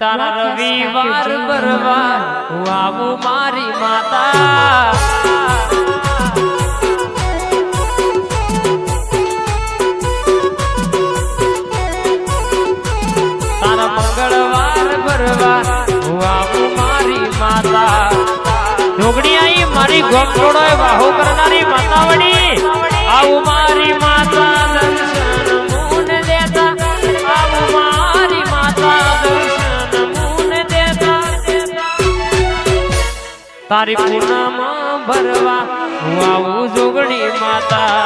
તારા રવિવાર બરવાર હું આવું મારી માતા. તારા મંગળવાર બરવાર હું આવું મારી માતા. જોગણી આઈ મારી ગોમડોળો વાહુ કરનારી માતાવડી આવું મારી માતા. તારી પૂનમ ભરવા હું આવું જોગણી માતા.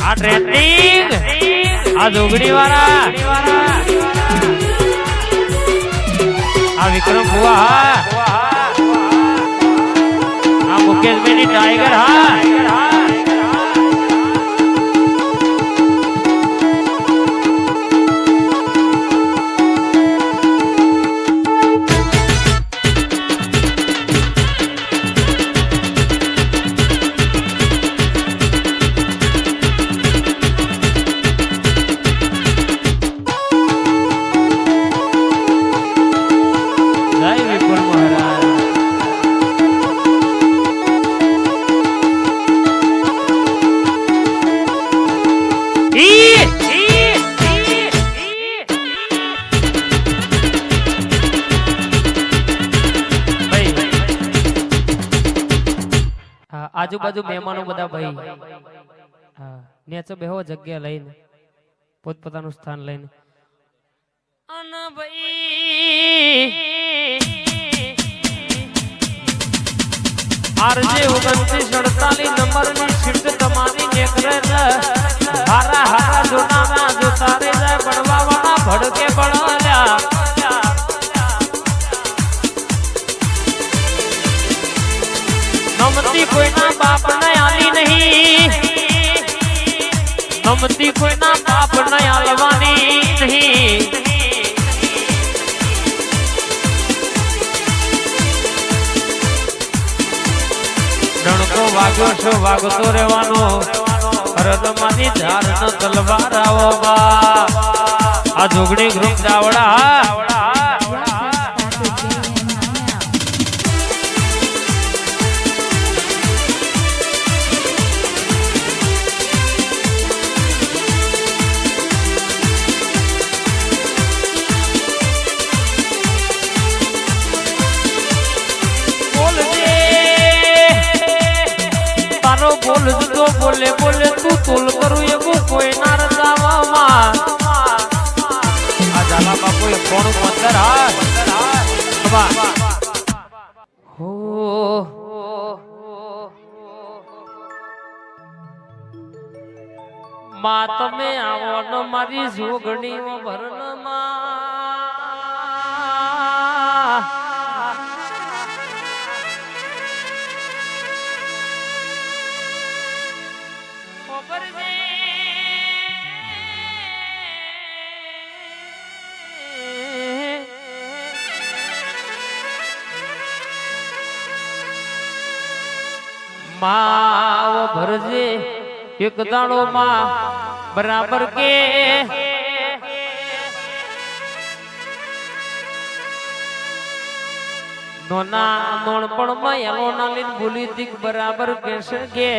આ ટ્રેન્ડિંગ આ જોગણી વાળા આ વિક્રમ બુઆ હા. આ મુકેશભાઈ ની ટાઈગર હા. આજુબાજુ મહેમાનો બધા ભાઈ. હા નેચો બેહો જગ્યા લઈને પોતપોતાનું સ્થાન લઈને. અન ભાઈ આરજે ઓગણત્રીસ અડતાલીસ નંબરની સીટ તમારી નેકરે છે. હારા હારા જોનાના જોતા નમતી કોઈના પાપ ને આવવાની નહીં ડણકો વાગ્યો છો, વાગતો રહેવાનો. હરદમાની ધાર ન તલવાર આવો બા. આ જોગણી ગ્રુપ જાવડા મા તમે આવો ન મારી જોગણી છે માવ ભરજે એક દાણો માં બરાબર કે? નોના નોણપણમાં એનો ના લીધ ભૂલી દીક બરાબર કેસે કે?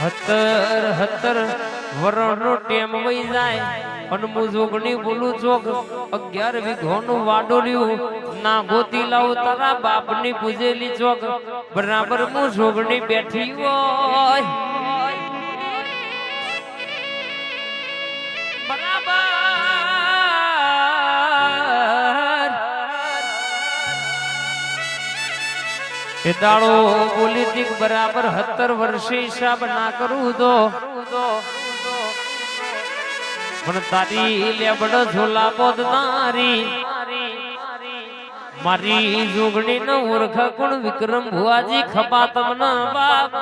હતર હતર, વરણનો ટેમ વહી જાય. અને હું જોગણી બોલું ચોક અગિયાર વીઘોનું વાડોલ્યું ના ગોતી લાવું તારા બાપની પૂજેલી ચોક બરાબર હું જોગણી બેઠી હોય. બરાબર. એ દાડો પોલિટિક બરાબર સત્તર વર્ષે હિસાબ ના કરું તો. પણ તારી લેબડ ઝોલા બોધનારી મારી જોગણી ન ઓળખ કોણ વિક્રમ ભુવાજી ખપા તમના બાપ.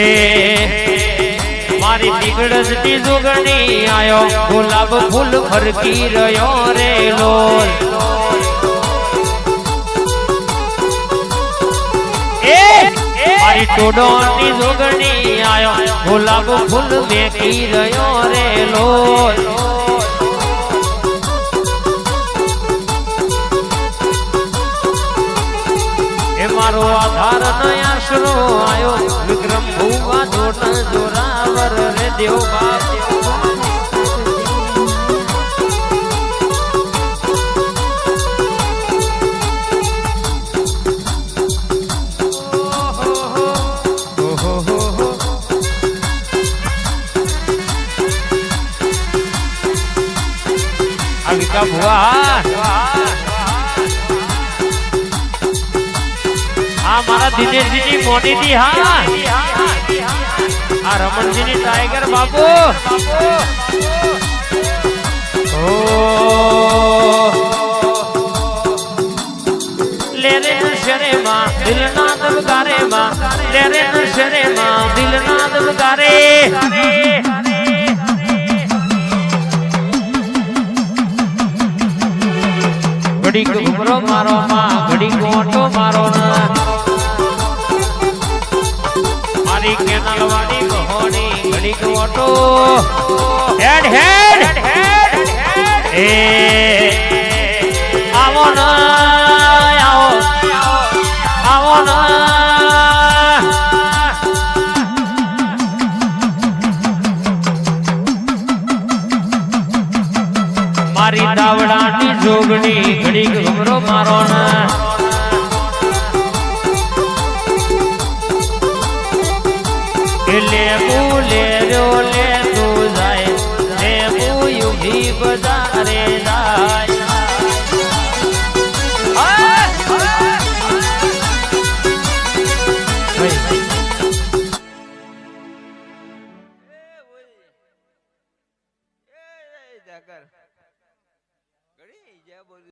હે મારી બિગડતી જુગણી આયો. ગુલાબ ફૂલ ફરકી રહ્યો રે લોલ. મારી ટોડોની જોગણી આયો. ગુલાબ ફૂલ મેકી રહ્યો રે લોલ. મારો આધાર ન આશરો આયો વિક્રમ ભૂવા જોટ જોરાવર રે દેવ બાપ. ભુવા આ મારા દિનેશજીની મોનીજી હા. આ રમણજીની ટાઈગર બાપુ. ઓ. લે રે નશરે માં દિલ ના દબગારે માં. લે રે નશરે માં દિલ ના દબગારે ઘડીક ઘુમરો મારો માં ઘડી ઓટો મારો ના. મારી કેનાલ વાળી બહોણી ઘડીક ઓટો હેડ હેડ. એ. આવો ના આવો. આવો ના. મારી દાવડાની જોગણી ઘડીક ઘમરો મારો ના. Yeah.